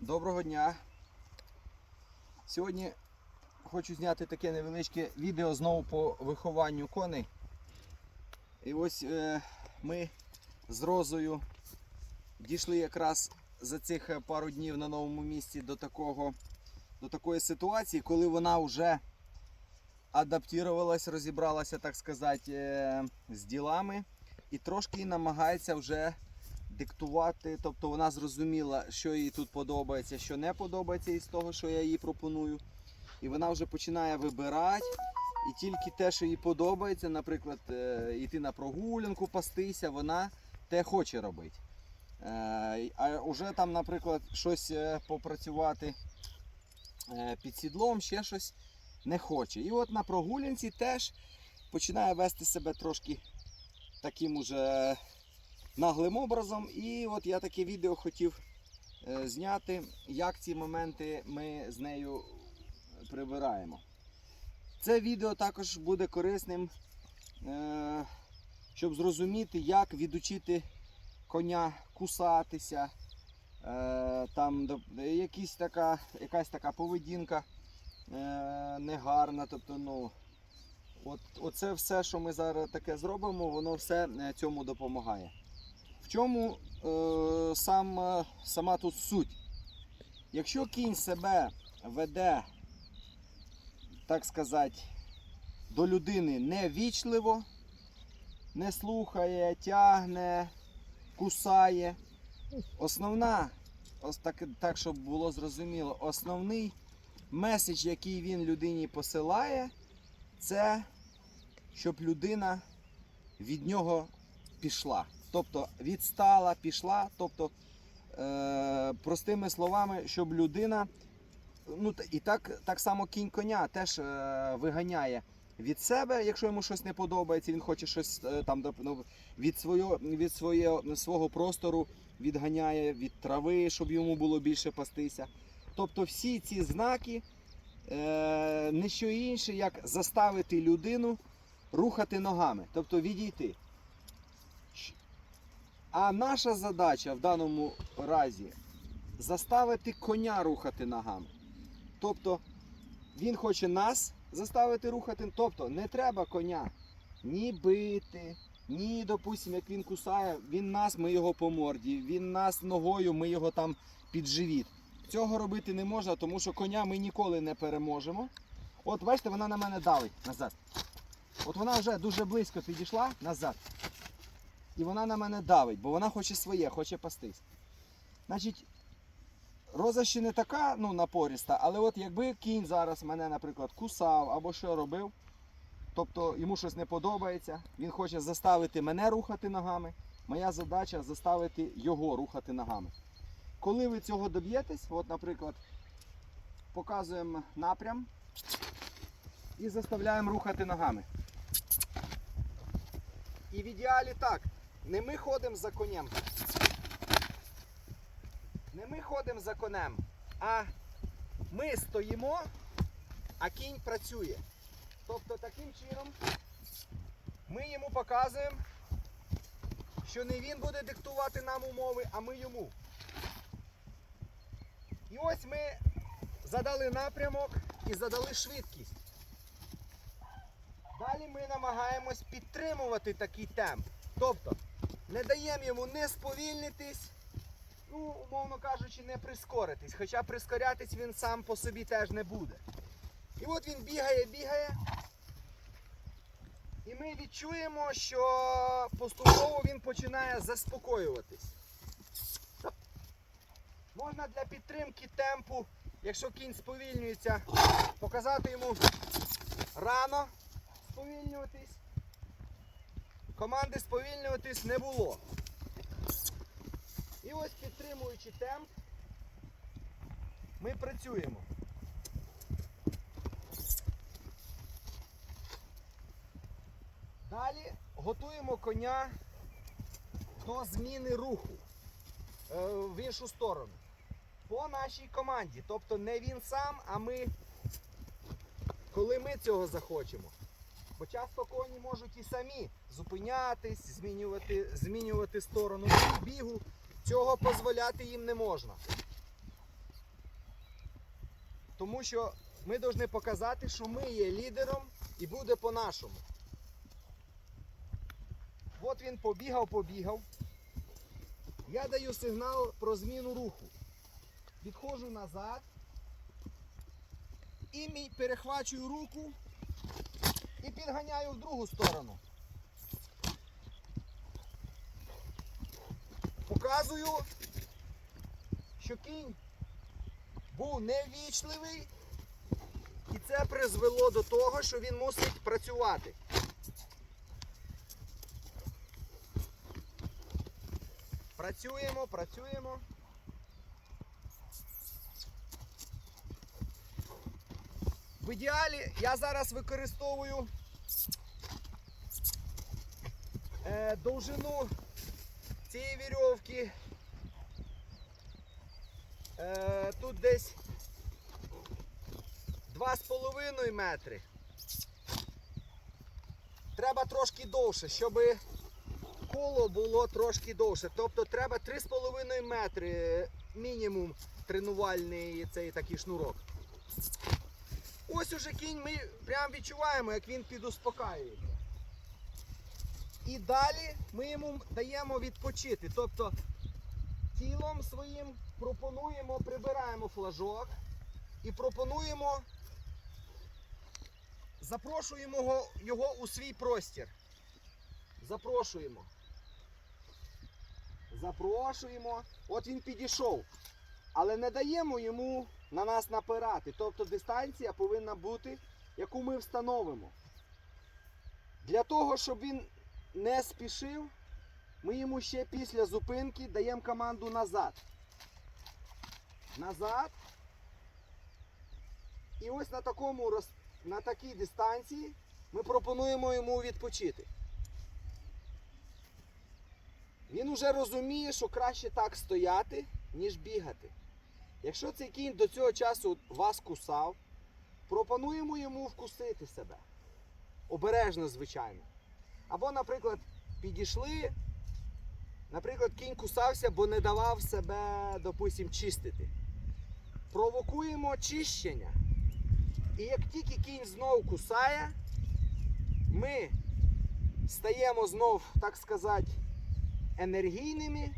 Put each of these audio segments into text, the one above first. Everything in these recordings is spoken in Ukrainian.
Доброго дня. Сьогодні хочу зняти таке невеличке відео знову по вихованню коней. І ось е, ми з Розою дійшли якраз за цих е, пару днів на новому місці до, такого, до такої ситуації, коли вона вже адаптувалась, розібралася, так сказати, е, з ділами і трошки намагається вже диктувати, тобто вона зрозуміла, що їй тут подобається, що не подобається із того, що я їй пропоную. І вона вже починає вибирати. І тільки те, що їй подобається, наприклад, е, йти на прогулянку, пастися, вона те хоче робити. Е, А вже там, наприклад, щось е, попрацювати е, під сідлом, ще щось не хоче. І от на прогулянці теж починає вести себе трошки таким уже наглим образом. І от я таке відео хотів е, зняти, як ці моменти ми з нею прибираємо. Це відео також буде корисним, е, щоб зрозуміти, як відучити коня кусатися. Е, Там якісь така, якась така поведінка негарна. Тобто, ну, от, оце все, що ми зараз таке зробимо, воно все цьому допомагає. В чому е, сам, е, сама тут суть? Якщо кінь себе веде, так сказати, до людини невічливо, не слухає, тягне, кусає, основна, ось так, так щоб було зрозуміло, основний меседж, який він людині посилає, це щоб людина від нього пішла. Тобто відстала, пішла. Тобто, е, простими словами, щоб людина. Ну, і так, так само кінь коня теж е, виганяє від себе, якщо йому щось не подобається, він хоче щось е, там ну, від, свого, від своє, свого простору відганяє, від трави, щоб йому було більше пастися. Тобто всі ці знаки е, не що інше, як заставити людину рухати ногами, тобто відійти. А наша задача в даному разі заставити коня рухати ногами. Тобто він хоче нас заставити рухати, тобто не треба коня ні бити, ні, допустимо, як він кусає, він нас, ми його по морді, він нас ногою, ми його там під живіт. Цього робити не можна, тому що коня ми ніколи не переможемо. От бачите, вона на мене давить назад. От вона вже дуже близько підійшла назад. І вона на мене давить, бо вона хоче своє, хоче пастись. Значить, роза ще не така ну, напориста, але от якби кінь зараз мене, наприклад, кусав або що робив, тобто йому щось не подобається, він хоче заставити мене рухати ногами, моя задача заставити його рухати ногами. Коли ви цього доб'єтесь, от, наприклад, показуємо напрям і заставляємо рухати ногами. І в ідеалі так. Не ми ходимо за конем. Не ми ходимо за конем, а ми стоїмо, а кінь працює. Тобто таким чином ми йому показуємо, що не він буде диктувати нам умови, а ми йому. І ось ми задали напрямок і задали швидкість. Далі ми намагаємось підтримувати такий темп. Тобто не даємо йому не сповільнитись, ну, умовно кажучи, не прискоритись. Хоча прискорятись він сам по собі теж не буде. І от він бігає, бігає. І ми відчуємо, що поступово він починає заспокоюватись. Можна для підтримки темпу, якщо кінь сповільнюється, показати йому рано сповільнюватись. Команди сповільнюватись не було. І ось підтримуючи темп, ми працюємо. Далі готуємо коня до зміни руху е, в іншу сторону. По нашій команді. Тобто не він сам, а ми, коли ми цього захочемо. Бо часто коні можуть і самі зупинятись, змінювати, змінювати сторону бігу. Цього дозволяти їм не можна. тому що ми повинні показати, що ми є лідером і буде по-нашому. От він побігав, побігав. Я даю сигнал про зміну руху. Відходжу назад і мій перехвачую руку і підганяю в другу сторону. Показую, що кінь був невічливий, і це призвело до того, що він мусить працювати. Працюємо, працюємо. В ідеалі я зараз використовую е, довжину цієї вірьовки. Е, тут десь 2,5 метри. Треба трошки довше, щоб коло було трошки довше. Тобто треба 3,5 метри мінімум тренувальний цей такий шнурок. Ось уже кінь ми прям відчуваємо, як він підуспокаюється. І далі ми йому даємо відпочити. Тобто тілом своїм пропонуємо, прибираємо флажок і пропонуємо, запрошуємо його, його у свій простір. Запрошуємо. Запрошуємо. От він підійшов. Але не даємо йому на нас напирати. Тобто дистанція повинна бути, яку ми встановимо. Для того, щоб він не спішив, ми йому ще після зупинки даємо команду назад. Назад. І ось на, такому, на такій дистанції ми пропонуємо йому відпочити. Він уже розуміє, що краще так стояти, ніж бігати. Якщо цей кінь до цього часу вас кусав, пропонуємо йому вкусити себе. Обережно, звичайно. Або, наприклад, підійшли, наприклад, кінь кусався, бо не давав себе, допустим, чистити. Провокуємо очищення. І як тільки кінь знов кусає, ми стаємо знов, так сказати, енергійними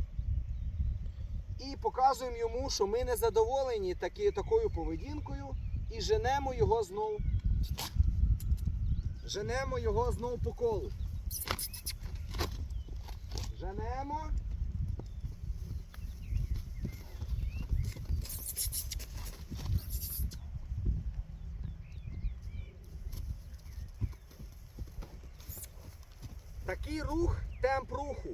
і показуємо йому, що ми не задоволені такі, такою поведінкою і женемо його знов. Женемо його знов по колу. Женемо. Такий рух, темп руху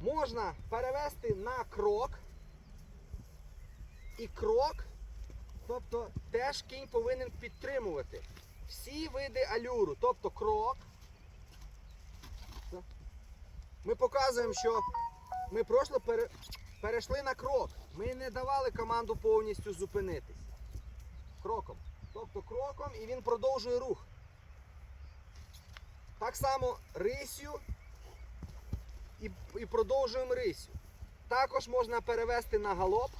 можна перевести на крок. І крок, тобто теж кінь повинен підтримувати всі види алюру, тобто крок. Ми показуємо, що ми пере- перейшли на крок. Ми не давали команду повністю зупинитись. Кроком. Тобто кроком і він продовжує рух. Так само рисю і, і продовжуємо рисю. Також можна перевести на галоп,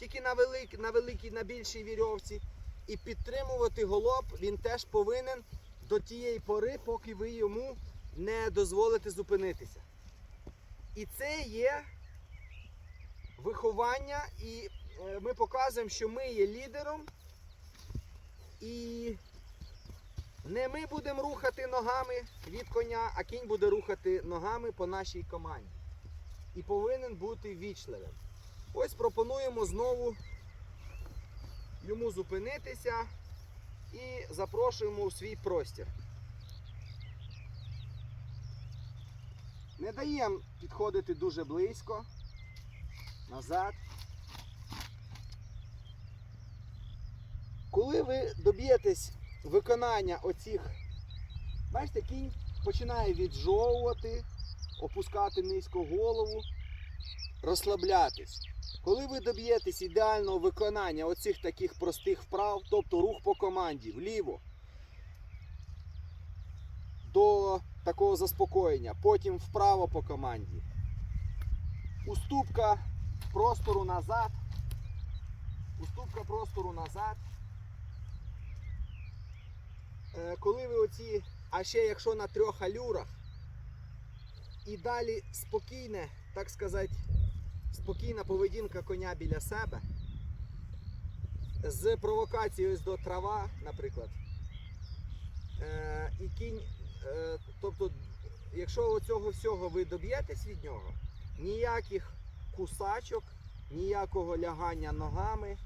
тільки на, велик, на великій, на більшій вірьовці. І підтримувати галоп він теж повинен до тієї пори, поки ви йому не дозволите зупинитися. І це є виховання, і е, ми показуємо, що ми є лідером. І не ми будемо рухати ногами від коня, а кінь буде рухати ногами по нашій команді. І повинен бути вічливим. Ось пропонуємо знову йому зупинитися і запрошуємо у свій простір. Не даємо підходити дуже близько. Назад. Коли ви доб'єтесь виконання оцих, бачите, кінь починає віджовувати, опускати низько голову, розслаблятись. Коли ви доб'єтесь ідеального виконання оцих таких простих вправ, тобто рух по команді вліво, до такого заспокоєння, потім вправо по команді, уступка простору назад, уступка простору назад. Е, коли ви оці, а ще якщо на трьох алюрах, і далі спокійне, так сказати, спокійна поведінка коня біля себе. З провокацією до трава, наприклад. Е, і кінь, е, тобто, якщо цього всього ви доб'єтесь від нього, ніяких кусачок, ніякого лягання ногами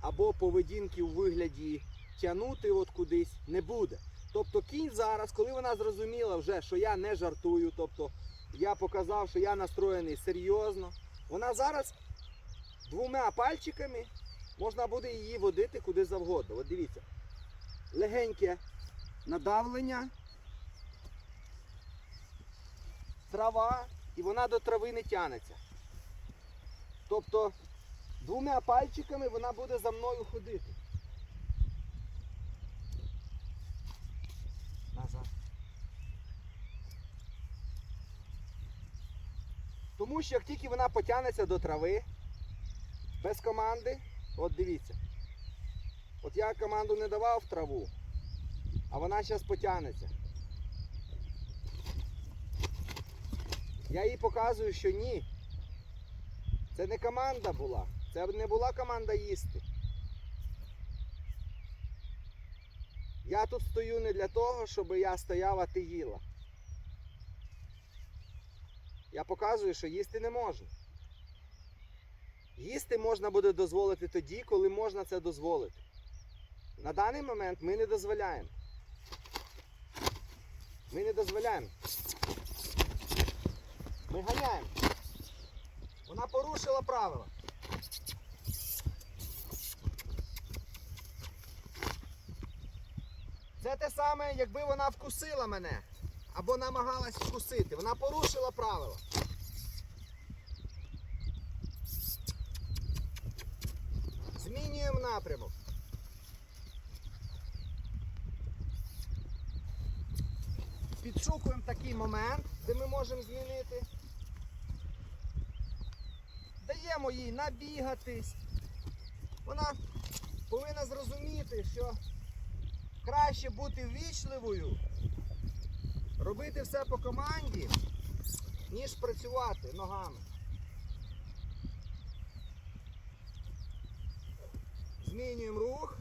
або поведінки у вигляді тягнути от кудись не буде. Тобто кінь зараз, коли вона зрозуміла вже, що я не жартую, тобто я показав, що я настроєний серйозно, вона зараз двома пальчиками можна буде її водити куди завгодно. От дивіться, легеньке надавлення, трава, і вона до трави не тянеться. Тобто двома пальчиками вона буде за мною ходити. Назад. Тому що як тільки вона потягнеться до трави, без команди, от дивіться. От я команду не давав траву, а вона зараз потягнеться. Я їй показую, що ні. Це не команда була. Це не була команда їсти. Я тут стою не для того, щоб я стояв, а ти їла. Я показую, що їсти не можна. Їсти можна буде дозволити тоді, коли можна це дозволити. На даний момент ми не дозволяємо. Ми не дозволяємо. Ми ганяємо. Вона порушила правила. Це те саме, якби вона вкусила мене або намагалась вкусити. Вона порушила правила. Змінюємо напрямок. Підшукуємо такий момент, де ми можемо змінити. Даємо їй набігатись. Вона повинна зрозуміти, що краще бути ввічливою, робити все по команді, ніж працювати ногами. Змінюємо рух.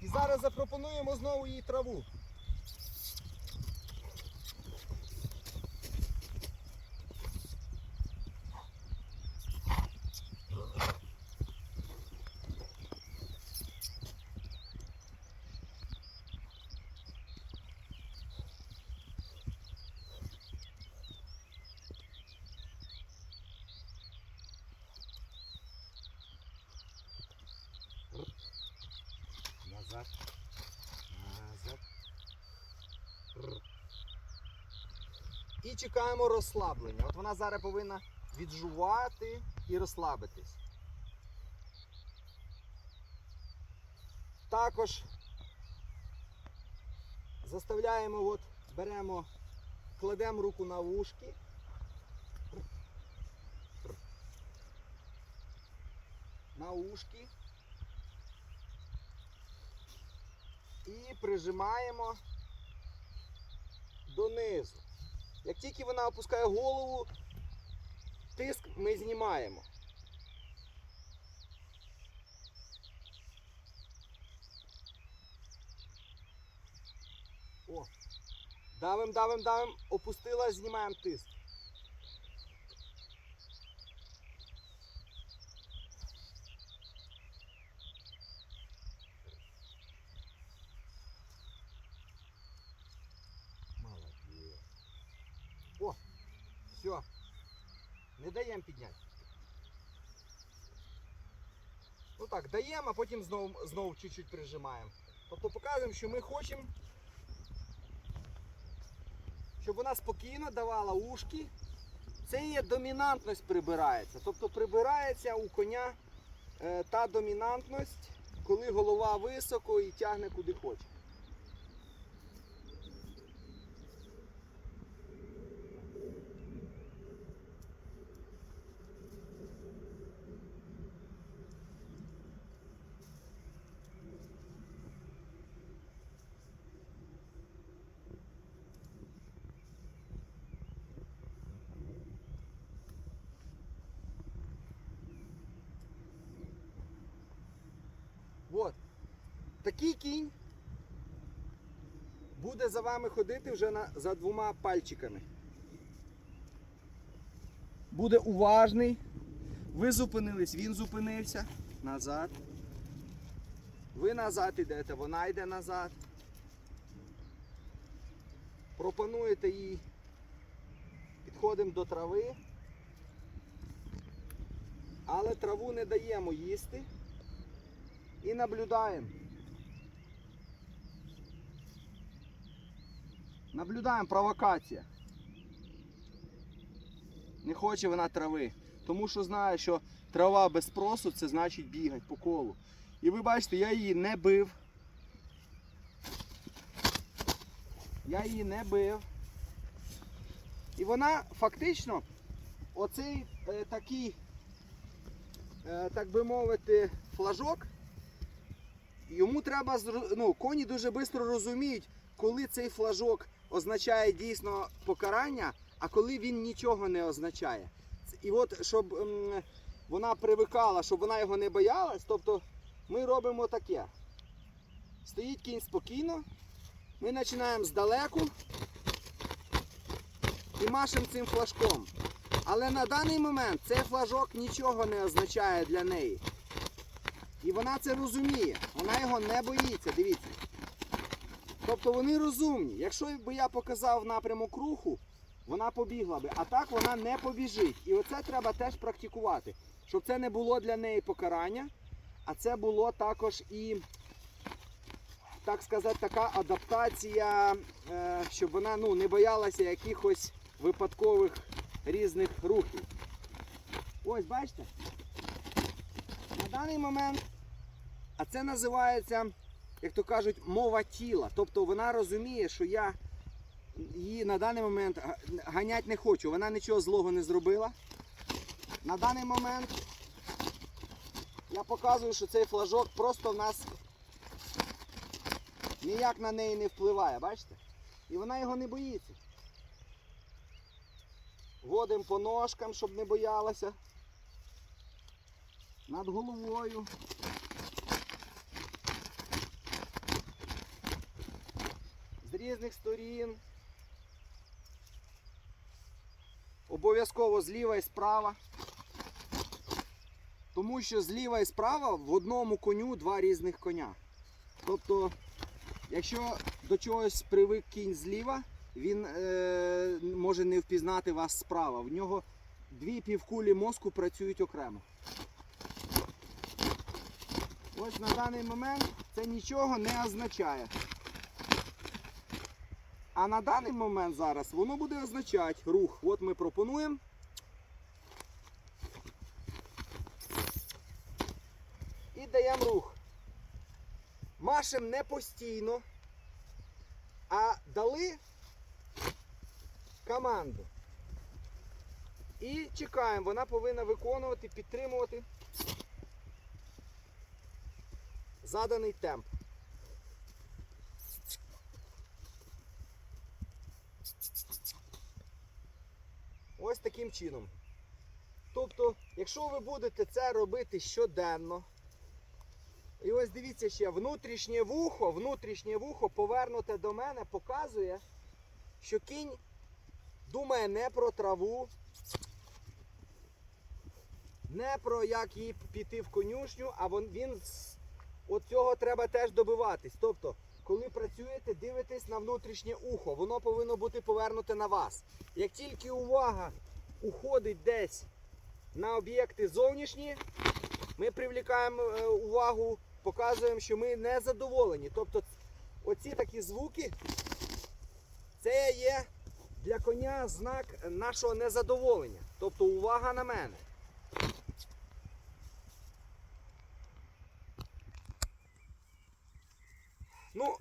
І зараз запропонуємо знову їй траву. Назад. Назад. Р. І чекаємо розслаблення. От вона зараз повинна віджувати і розслабитись. Також заставляємо, от беремо, кладемо руку на вушки. На ушки. і прижимаємо донизу. Як тільки вона опускає голову, тиск ми знімаємо. О, давим, давим, давим, опустила, знімаємо тиск. Молодець. О, все. Не даємо підняти. Ну так, даємо, а потім знову, знову чуть-чуть прижимаємо. Тобто показуємо, що ми хочемо, щоб вона спокійно давала ушки. Це є домінантність прибирається. Тобто прибирається у коня е, та домінантність, коли голова високо і тягне куди хоче. Такий кінь буде за вами ходити вже на, за двома пальчиками. Буде уважний. Ви зупинились, він зупинився. Назад. Ви назад йдете, вона йде назад. Пропонуєте їй. Підходимо до трави. Але траву не даємо їсти. І наблюдаємо. Наблюдаємо провокація. Не хоче вона трави. Тому що знає, що трава без спросу це значить бігати по колу. І ви бачите, я її не бив. Я її не бив. І вона фактично оцей е, такий, е, так би мовити, флажок. Йому треба ну, коні дуже швидко розуміють, коли цей флажок означає дійсно покарання, а коли він нічого не означає. І от щоб ем, вона привикала, щоб вона його не боялась, тобто ми робимо таке. Стоїть кінь спокійно, ми починаємо здалеку і машемо цим флажком. Але на даний момент цей флажок нічого не означає для неї. І вона це розуміє. Вона його не боїться, дивіться. Тобто вони розумні. Якщо б я показав напрямок руху, вона побігла би, а так вона не побіжить. І оце треба теж практикувати. Щоб це не було для неї покарання, а це було також і, так сказати, така адаптація, е, щоб вона ну, не боялася якихось випадкових різних рухів. Ось бачите? На даний момент, а це називається, як то кажуть, мова тіла. Тобто вона розуміє, що я її на даний момент га- ганять не хочу. Вона нічого злого не зробила. На даний момент я показую, що цей флажок просто в нас ніяк на неї не впливає, бачите? І вона його не боїться. Водимо по ножкам, щоб не боялася. Над головою. Різних сторін. Обов'язково зліва і справа. Тому що зліва і справа в одному коню два різних коня. Тобто, якщо до чогось привик кінь зліва, він е, може не впізнати вас справа. В нього дві півкулі мозку працюють окремо. Ось на даний момент це нічого не означає. А на даний момент зараз воно буде означати рух. От ми пропонуємо. І даємо рух. Машем не постійно, а дали команду. І чекаємо, вона повинна виконувати, підтримувати заданий темп. Ось таким чином. Тобто, якщо ви будете це робити щоденно, і ось дивіться ще, внутрішнє вухо, внутрішнє вухо повернуте до мене, показує, що кінь думає не про траву, не про як їй піти в конюшню, а він з- цього треба теж добиватись. Тобто, коли працюєте, дивитесь на внутрішнє ухо, воно повинно бути повернуте на вас. Як тільки увага уходить десь на об'єкти зовнішні, ми привлікаємо е, увагу, показуємо, що ми не задоволені. Тобто оці такі звуки, це є для коня знак нашого незадоволення. Тобто увага на мене. Ну,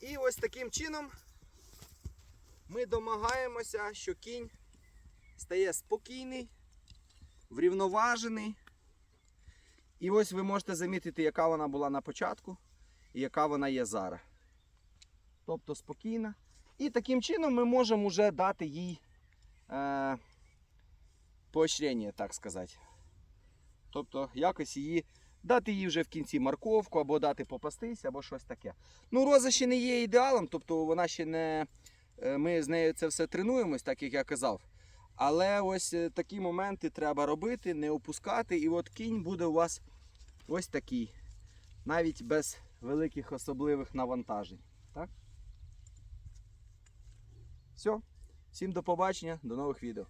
і ось таким чином ми домагаємося, що кінь стає спокійний, врівноважений. І ось ви можете замітити, яка вона була на початку і яка вона є зараз. Тобто спокійна. І таким чином ми можемо вже дати їй е, поощрення, так сказати. Тобто якось її дати їй вже в кінці морковку, або дати попастись, або щось таке. Ну, роза ще не є ідеалом, тобто вона ще не. е, Ми з нею це все тренуємось, так як я казав. Але ось е, такі моменти треба робити, не опускати. І от кінь буде у вас ось такий. Навіть без великих особливих навантажень. Так? Все. Всім до побачення, до нових відео.